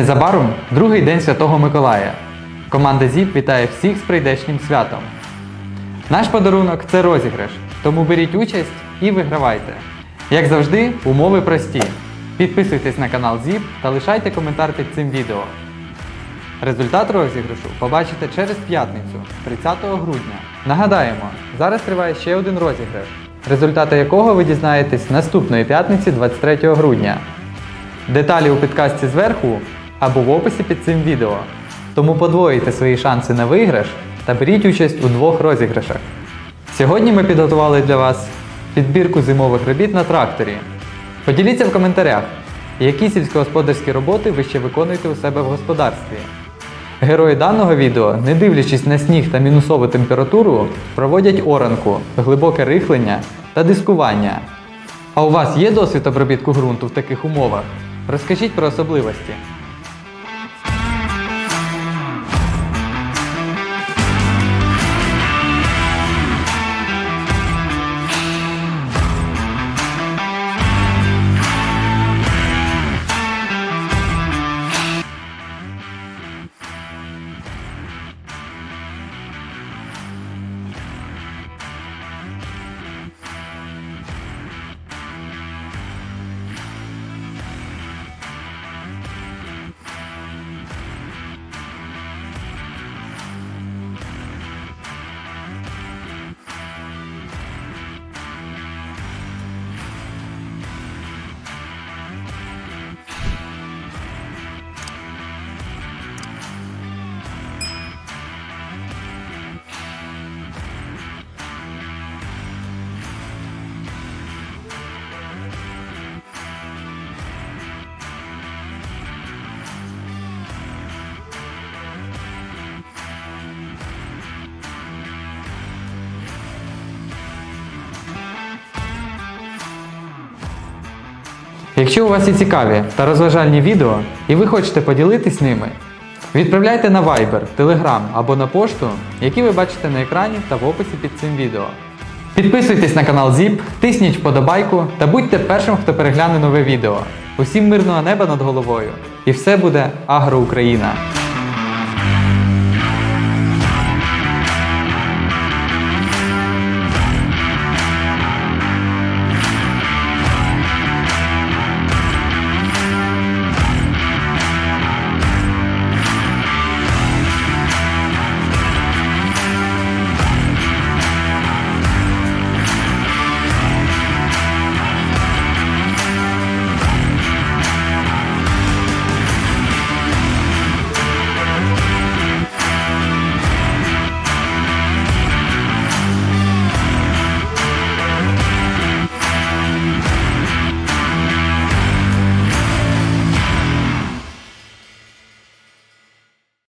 незабаром другий день Святого Миколая. Команда ЗІП вітає всіх з прийдешнім святом. Наш подарунок це розіграш, тому беріть участь і вигравайте. Як завжди, умови прості. Підписуйтесь на канал ЗІП та лишайте коментар під цим відео. Результат розіграшу побачите через п'ятницю, 30 грудня. Нагадаємо, зараз триває ще один розіграш, результати якого ви дізнаєтесь наступної п'ятниці 23 грудня. Деталі у підкасті зверху або в описі під цим відео. Тому подвоїте свої шанси на виграш та беріть участь у двох розіграшах. Сьогодні ми підготували для вас підбірку зимових робіт на тракторі. Поділіться в коментарях, які сільськогосподарські роботи ви ще виконуєте у себе в господарстві. Герої даного відео, не дивлячись на сніг та мінусову температуру, проводять оранку, глибоке рихлення та дискування. А у вас є досвід обробітку ґрунту в таких умовах? Розкажіть про особливості. Якщо у вас є цікаві та розважальні відео, і ви хочете поділитись ними, відправляйте на Viber, Telegram або на пошту, які ви бачите на екрані та в описі під цим відео. Підписуйтесь на канал ZIP, тисніть вподобайку та будьте першим, хто перегляне нове відео. Усім мирного неба над головою! І все буде Агроукраїна!